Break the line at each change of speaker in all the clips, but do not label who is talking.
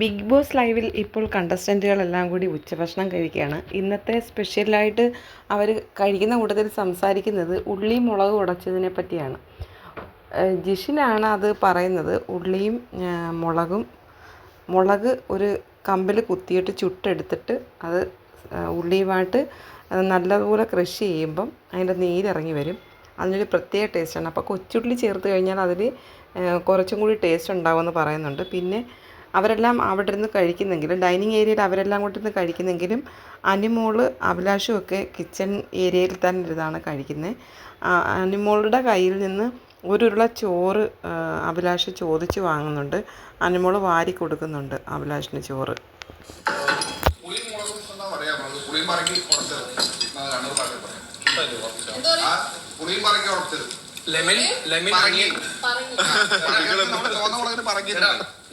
Big boss ലൈവിൽ ഇപ്പോൾ കണ്ടസ്റ്റന്റുകളെല്ലാം കൂടി ഉച്ചഭക്ഷണം കഴിക്കുകയാണ്. ഇന്നത്തെ സ്പെഷ്യലായിട്ട് അവർ കഴിക്കുന്ന കൂട്ടത്തിൽ സംസാരിക്കുന്നത് ഉള്ളി മുളക് ഉടച്ചതിനെ പറ്റിയാണ്. ജിഷിനാണ് അത് പറയുന്നത്. ഉള്ളിയും മുളകും മുളക് ഒരു കമ്പിൽ കുത്തിയിട്ട് ചുട്ടെടുത്തിട്ട് അത് ഉള്ളിയുമായിട്ട് നല്ലതുപോലെ കൃഷി ചെയ്യുമ്പം അതിന്റെ നീരിറങ്ങി വരും. അതിനൊരു പ്രത്യേക ടേസ്റ്റാണ്. അപ്പോൾ കൊച്ചുള്ളി ചേർത്ത് കഴിഞ്ഞാൽ അതിൽ കുറച്ചും കൂടി ടേസ്റ്റ് ഉണ്ടാകുമെന്ന് പറയുന്നുണ്ട്. പിന്നെ അവരെല്ലാം അവിടെ ഇരുന്ന് കഴിക്കുന്നെങ്കിലും ഡൈനിങ് ഏരിയയിൽ അവരെല്ലാം കൂടി കഴിക്കുന്നെങ്കിലും അനിമോൾ അഭിലാഷും ഒക്കെ കിച്ചൺ ഏരിയയിൽ തന്നെ ഇരുന്നാണ് കഴിക്കുന്നത്. അനിമോളുടെ കയ്യിൽ നിന്ന് ഒരു ഉരുള ചോറ് അഭിലാഷ് ചോദിച്ച് വാങ്ങുന്നുണ്ട്. അനിമോൾ വാരി കൊടുക്കുന്നുണ്ട് അഭിലാഷിന് ചോറ്.
പുളിയും പറക്കി ഉടച്ചത്
lemon lemon? Onion.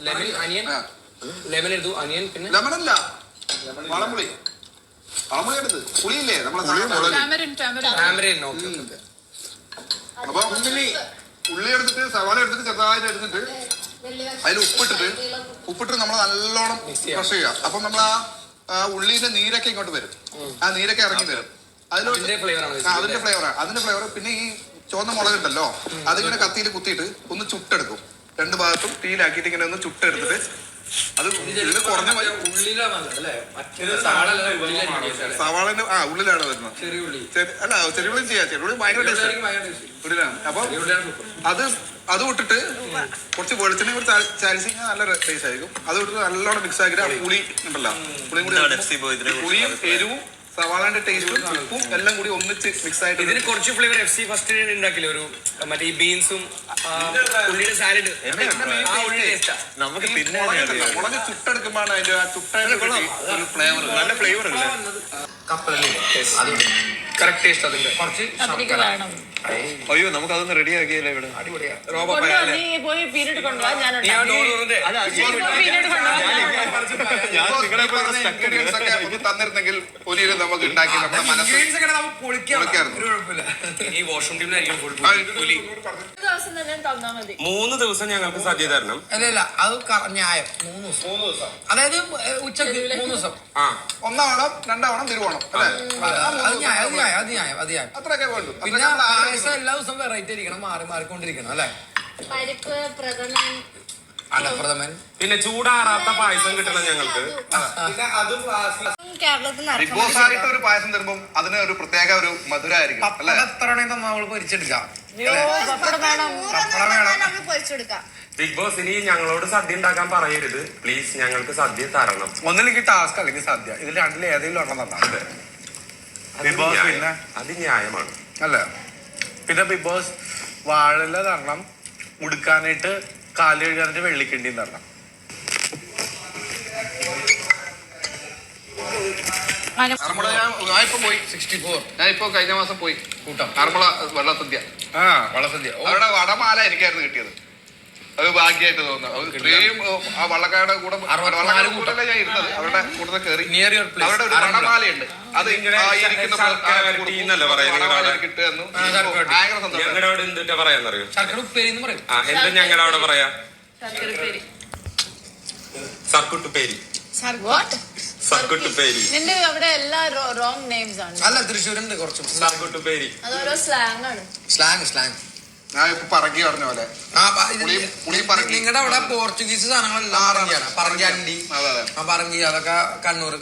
Lemon onion. Lemon എടുത്തു. അനിയൻ പിന്നെ?
ലെമണല്ല. വളമുളി വളമുളി എടുത്ത്. പുളിയില്ലേ? നമ്മളെ അപ്പൊ ഉള്ളി എടുത്തിട്ട് സവാള എടുത്തിട്ട് ചെറുതായിട്ട് എടുത്തിട്ട് അതിൽ ഉപ്പിട്ടിട്ട് ഉപ്പിട്ടിട്ട് നമ്മൾ നല്ലോണം ക്രഷ് ചെയ്യുക. അപ്പൊ നമ്മൾ ആ ഉള്ളിന്റെ നീരൊക്കെ ഇങ്ങോട്ട് വരും. ആ നീരൊക്കെ ഇറങ്ങി വരും. ആ, അതിന്റെ ഫ്ലേവറാണ് അതിന്റെ ഫ്ലേവർ പിന്നെ ഈ ചുവന്ന മുളക് ഉണ്ടല്ലോ അതിങ്ങനെ കത്തിയിൽ കുത്തിയിട്ട് ഒന്ന് ചുട്ടെടുക്കും. രണ്ട് ഭാഗത്തും തീയിലാക്കിയിട്ട് ഇങ്ങനെ ഒന്ന് ചുട്ടെടുത്തിട്ട് അത് ഇതിന് കുറഞ്ഞ
സവാളന്
സവാളന്റെ ആ ഉള്ളിലാണ് വരുന്നത്?
ചെറിയ ഉള്ളി.
ചെറി- അല്ല ചെറിയുള്ളി ചെയ്യാം. ചെറിയുള്ളി ഭയങ്കര ടേസ്റ്റ്. ഉള്ളിലാണ്. അപ്പൊ അത് അത് വിട്ടിട്ട് കുറച്ച് വെളിച്ചെണ്ണ കൂടി ചാലിച്ച് കഴിഞ്ഞാൽ നല്ല ടേസ്റ്റ് ആയിരിക്കും. അത് വിട്ടിട്ട് നല്ലോണം മിക്സ് ആക്കിയിട്ട് പുളി ഉണ്ടല്ലോ. പുളിയും കൂടി പുളിയും എരിവും സവാളന്റെ ടേസ്റ്റും ഉപ്പും എല്ലാം കൂടി ഒന്നിച്ച് മിക്സ് ആയിട്ട്
ഇതിന് കുറച്ച് ഫ്ലേവർ എഫ് സി ഫസ്റ്റ് ഉണ്ടാക്കില്ല ഒരു മറ്റേ ഈ ബീൻസും ഉള്ളിയുടെ സാലഡ് ആ ഉള്ളി ടേസ്റ്റാ
നമുക്ക്
മുളക് ചുട്ടെടുക്കുമ്പോഴാണ് അതിന്റെ ആ ചുട്ടയുടെ ഒരു ഫ്ലേവർ
നല്ല ഫ്ലേവർ അല്ലേ
കറക്റ്റ് ടേസ്റ്റ് അതിന്റെ കുറച്ച്
വേണം
അയ്യോ നമുക്ക് അതൊന്ന് റെഡി ആക്കിയല്ലേ ഇവിടെ?
നീ പോയി പീരീഡ് ഞാൻ
ഞാൻ നിങ്ങളെ പോലെ stuck
തന്നിരുന്നെങ്കിൽ പൊരിയിൽ നമുക്ക് ഉണ്ടാക്കി നമ്മുടെ മനസ്സിൽ പൊളിക്കായിരുന്നു.
ഈ വാഷ്റൂം പുലി
ദിവസം തന്നെ തന്നാ മതി.
മൂന്ന് ദിവസം ഞങ്ങൾക്ക് സദ്യ തരണം.
അല്ലല്ല അല്ല അത് ക- ന്യായം. മൂന്ന് ദിവസം.
മൂന്ന് ദിവസം.
അതായത് ഏ, ഉച്ചയ്ക്ക് മൂന്ന് ദിവസം.
ആ.
ഒന്നാവണം രണ്ടാവണം തിരുവോണം. അല്ലേ?
അത് ന്യായം അത് ന്യായം അത് ന്യായം അത് ന്യായം.
അത്രയൊക്കെ വേണ്ടു.
പിന്നെ പായസം. എല്ലാ ദിവസവും വെറൈറ്റി ആയിരിക്കണം മാറി മാറിക്കൊണ്ടിരിക്കണം അല്ലെ?
പരിപ്പ് പ്രഥമൻ.
അടപ്രഥമൻ
പിന്നെ ചൂടാറാത്ത പായസം കിട്ടണം ഞങ്ങൾക്ക്.
കേരളത്തിൽ
ബിഗ് ബോസ് ആയിട്ട് ഒരു പായസം തരുമ്പോൾ അതിന് ഒരു പ്രത്യേക ഒരു മധുരമായിരിക്കും അല്ലേ?
പപ്പടം എത്ര വേണമെങ്കിൽ നമ്മൾ പൊരിച്ചെടുക്കാം.
ബിഗ് ബോസ് ഇനി ഞങ്ങളോട് സദ്യ ഉണ്ടാക്കാൻ പറയരുത്. പ്ലീസ് ഞങ്ങൾക്ക് സദ്യ തരണം.
ഒന്നില്ലെങ്കിൽ ടാസ്ക് അല്ലെങ്കിൽ സദ്യ. ഇതിൽ രണ്ടിൽ ഏതെങ്കിലും ഒരെണ്ണം തന്നാൽ ബിഗ് ബോസ്. പിന്നെ?
അത് ന്യായമാണ്.
അല്ലേ? പിന്നെ ബിഗ് ബോസ് വാഴല തരണം ഉടുക്കാനായിട്ട് കാൽ കഴുകാനായിട്ട് വെള്ളിക്കിണ്ടിയും തരണം.
ആറന്മുള ഞാൻ ഞാൻ ഇപ്പൊ പോയി
സിക്സ്റ്റി ഫോർ
ഞാൻ ഇപ്പൊ കഴിഞ്ഞ മാസം പോയി
കൂട്ടം.
ആറന്മുള വെള്ളസദ്യ.
ആ. വള്ളസദ്യ.
അവരുടെ വടമാല എനിക്കായിരുന്നു കിട്ടിയത്. അത് ഭാഗ്യമായിട്ട് തോന്നുന്നു. അത് ഇത്രയും ആ വള്ളക്കാരുടെ കൂടെ വള്ളക്കാരുടെ കൂടെ ഞാൻ ഇരുന്നത്. അവരുടെ കൂടെ കയറി
നിയർ യുവർ പ്ലേസ്
അവരുടെ ഒരു വടമാലയുണ്ട്. അത്
ഇങ്ങനെ
ഞങ്ങളവിടെ? കിട്ടുമെന്നു. ഭയങ്കര സന്തോഷം.
എന്തിട്ടാ പറയാന്നറിയോ?
ശർക്കര ഉപ്പേരി എന്ന് പറയും.
ആ എന്താ പറയാ? സർക്കുട്ടുപേരി
നിന്റെ അവിടെ എല്ലാ റോങ് നെയിംസ് ആണ്.
അല്ല തൃശ്ശൂരുണ്ട് കുറച്ചും.
സ്ലാങ് ആണ്.
സ്ലാങ് സ്ലാങ്
ഞാൻ ഇപ്പൊ പറക്കി പറഞ്ഞ പോലെ.
നിങ്ങളുടെ അവിടെ പോർച്ചുഗീസ് സാധനങ്ങളെല്ലാം പറങ്കി. അതൊക്കെ കണ്ണൂർ.